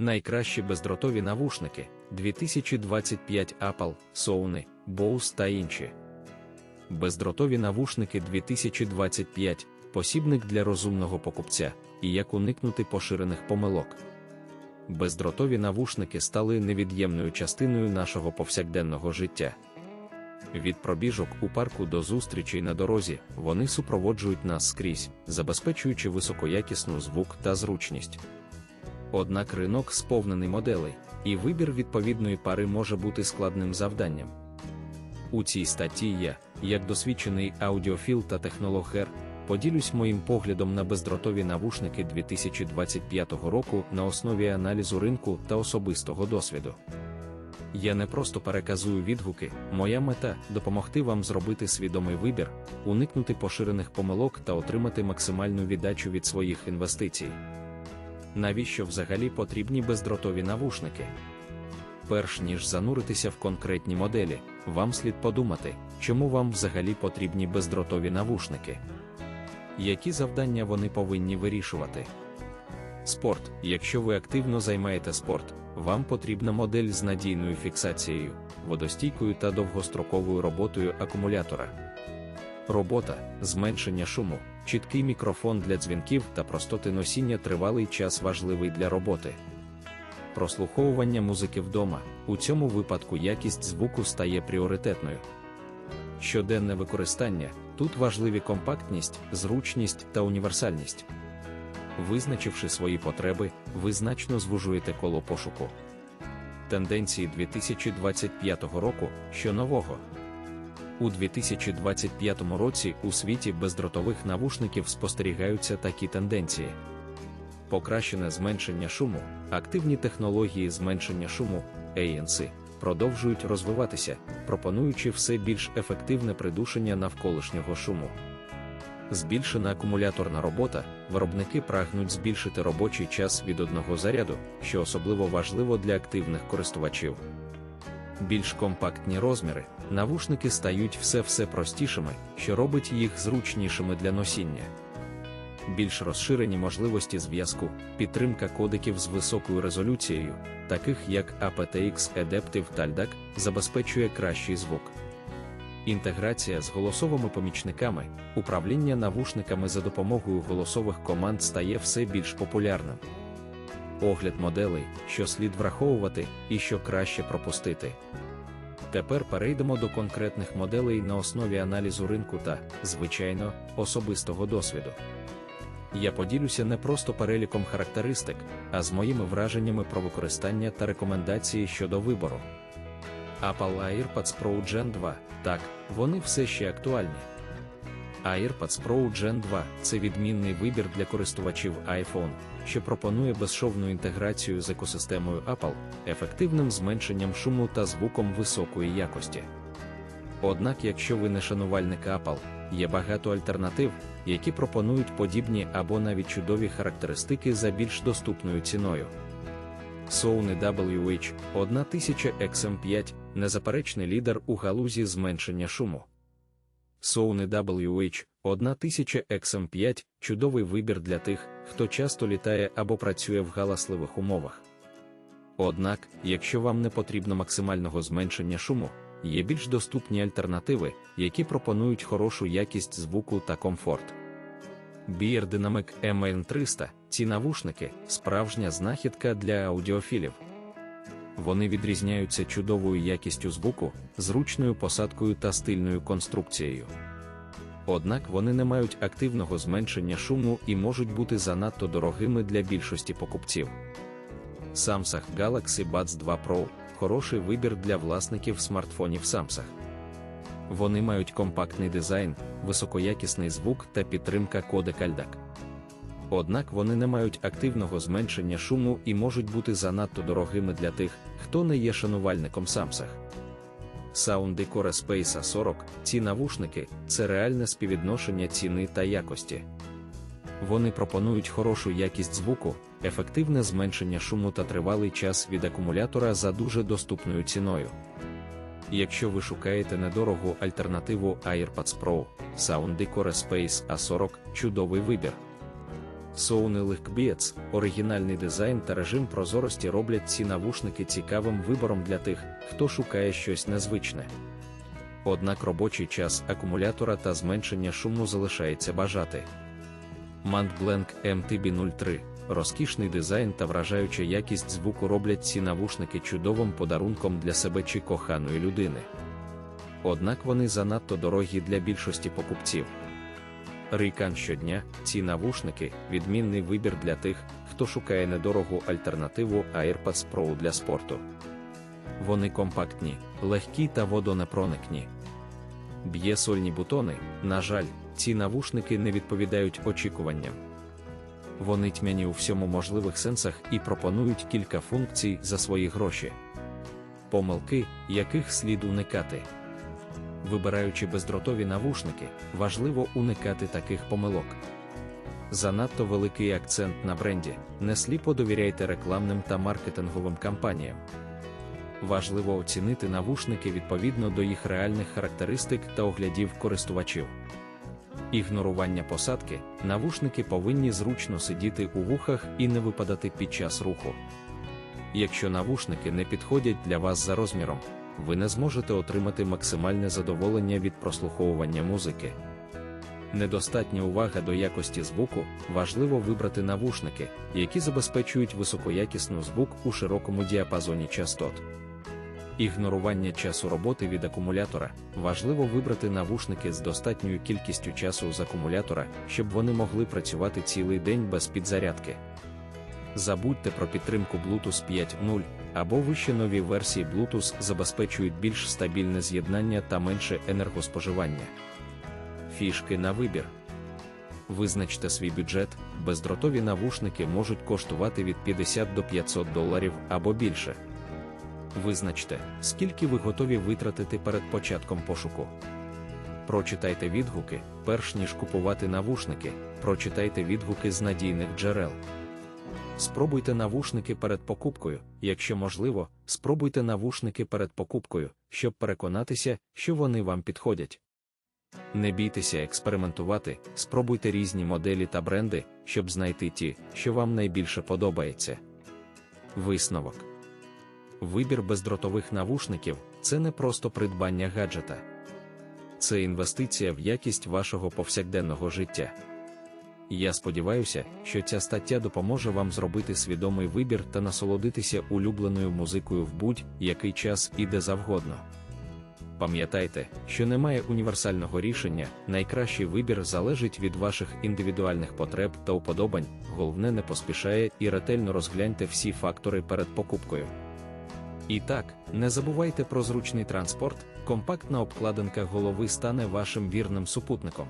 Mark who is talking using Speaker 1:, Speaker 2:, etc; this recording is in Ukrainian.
Speaker 1: Найкращі бездротові навушники 2025 Apple, Sony, Bose та інші. Бездротові навушники 2025 посібник для розумного покупця і як уникнути поширених помилок. Бездротові навушники стали невід'ємною частиною нашого повсякденного життя. Від пробіжок у парку до зустрічей на дорозі вони супроводжують нас скрізь, забезпечуючи високоякісну звук та зручність. Однак ринок сповнений моделей, і вибір відповідної пари може бути складним завданням. У цій статті я, як досвідчений аудіофіл та технологер, поділюсь моїм поглядом на бездротові навушники 2025 року на основі аналізу ринку та особистого досвіду. Я не просто переказую відгуки, моя мета допомогти вам зробити свідомий вибір, уникнути поширених помилок та отримати максимальну віддачу від своїх інвестицій. Навіщо взагалі потрібні бездротові навушники? Перш ніж зануритися в конкретні моделі, вам слід подумати, чому вам взагалі потрібні бездротові навушники. Які завдання вони повинні вирішувати? Спорт. Якщо ви активно займаєте спорт, вам потрібна модель з надійною фіксацією, водостійкою та довгостроковою роботою акумулятора. Робота, зменшення шуму, чіткий мікрофон для дзвінків та простоти носіння тривалий час важливий для роботи. Прослуховування музики вдома. У цьому випадку якість звуку стає пріоритетною. Щоденне використання тут важливі компактність, зручність та універсальність. Визначивши свої потреби, ви значно звужуєте коло пошуку. Тенденції 2025 року що нового. У 2025 році у світі бездротових навушників спостерігаються такі тенденції. Покращене зменшення шуму, активні технології зменшення шуму, ANC, продовжують розвиватися, пропонуючи все більш ефективне придушення навколишнього шуму. Збільшена акумуляторна робота, виробники прагнуть збільшити робочий час від одного заряду, що особливо важливо для активних користувачів. Більш компактні розміри, навушники стають все-все простішими, що робить їх зручнішими для носіння. Більш розширені можливості зв'язку, підтримка кодеків з високою резолюцією, таких як aptX Adaptive та LDAC, забезпечує кращий звук. Інтеграція з голосовими помічниками, управління навушниками за допомогою голосових команд стає все більш популярним. Огляд моделей, що слід враховувати і що краще пропустити. Тепер перейдемо до конкретних моделей на основі аналізу ринку та, звичайно, особистого досвіду. Я поділюся не просто переліком характеристик, а з моїми враженнями про використання та рекомендації щодо вибору. Apple AirPods Pro Gen 2 так, вони все ще актуальні. AirPods Pro Gen 2 це відмінний вибір для користувачів iPhone, що пропонує безшовну інтеграцію з екосистемою Apple, ефективним зменшенням шуму та звуком високої якості. Однак, якщо ви не шанувальник Apple, є багато альтернатив, які пропонують подібні або навіть чудові характеристики за більш доступною ціною. Sony WH 1000 XM5 незаперечний лідер у галузі зменшення шуму. Sony WH 1000 XM5 чудовий вибір для тих, хто часто літає або працює в галасливих умовах. Однак, якщо вам не потрібно максимального зменшення шуму, є більш доступні альтернативи, які пропонують хорошу якість звуку та комфорт. Beer Dynamic MN300 ці навушники справжня знахідка для аудіофілів. Вони відрізняються чудовою якістю звуку, зручною посадкою та стильною конструкцією. Однак вони не мають активного зменшення шуму і можуть бути занадто дорогими для більшості покупців. Samsung Galaxy Buds 2 Pro хороший вибір для власників смартфонів Samsung. Вони мають компактний дизайн, високоякісний звук та підтримка кодека LDAC. Однак вони не мають активного зменшення шуму і можуть бути занадто дорогими для тих, хто не є шанувальником Samsung. Soundcore Space a 40 ці навушники це реальне співвідношення ціни та якості. Вони пропонують хорошу якість звуку, ефективне зменшення шуму та тривалий час від акумулятора за дуже доступною ціною. Якщо ви шукаєте недорогу альтернативу AirPods Pro, Soundcore Space A40 чудовий вибір. Sony Lickbeats, оригінальний дизайн та режим прозорості роблять ці навушники цікавим вибором для тих, хто шукає щось незвичне. Однак робочий час акумулятора та зменшення шуму залишається бажати. Montblanc MTB03 розкішний дизайн та вражаюча якість звуку роблять ці навушники чудовим подарунком для себе чи коханої людини. Однак вони занадто дорогі для більшості покупців. Рейкан щодня ці навушники відмінний вибір для тих, хто шукає недорогу альтернативу AirPods Pro для спорту. Вони компактні, легкі та водонепроникні. Б'є сольні бутони, на жаль, ці навушники не відповідають очікуванням. Вони тьмяні у всьому можливих сенсах і пропонують кілька функцій за свої гроші. Помилки, яких слід уникати. Вибираючи бездротові навушники, важливо уникати таких помилок. Занадто великий акцент на бренді, не сліпо довіряйте рекламним та маркетинговим кампаніям. Важливо оцінити навушники відповідно до їх реальних характеристик та оглядів користувачів. Ігнорування посадки, навушники повинні зручно сидіти у вухах і не випадати під час руху. Якщо навушники не підходять для вас за розміром, ви не зможете отримати максимальне задоволення від прослуховування музики. Недостатня увага до якості звуку, важливо вибрати навушники, які забезпечують високоякісну звук у широкому діапазоні частот. Ігнорування часу роботи від акумулятора важливо вибрати навушники з достатньою кількістю часу з акумулятора, щоб вони могли працювати цілий день без підзарядки. Забудьте про підтримку Bluetooth 5.0 або вище нові версії Bluetooth забезпечують більш стабільне з'єднання та менше енергоспоживання. Фішки на вибір. Визначте свій бюджет, бездротові навушники можуть коштувати від 50 до 500 доларів або більше. Визначте, скільки ви готові витратити перед початком пошуку. Прочитайте відгуки, перш ніж купувати навушники, прочитайте відгуки з надійних джерел. Спробуйте навушники перед покупкою, якщо можливо, спробуйте навушники перед покупкою, щоб переконатися, що вони вам підходять. Не бійтеся експериментувати, спробуйте різні моделі та бренди, щоб знайти ті, що вам найбільше подобається. Висновок Вибір бездротових навушників це не просто придбання гаджета, це інвестиція в якість вашого повсякденного життя. Я сподіваюся, що ця стаття допоможе вам зробити свідомий вибір та насолодитися улюбленою музикою в будь-який час і де завгодно. Пам'ятайте, що немає універсального рішення, найкращий вибір залежить від ваших індивідуальних потреб та уподобань, головне не поспішає і ретельно розгляньте всі фактори перед покупкою. І так, не забувайте про зручний транспорт, компактна обкладинка голови стане вашим вірним супутником.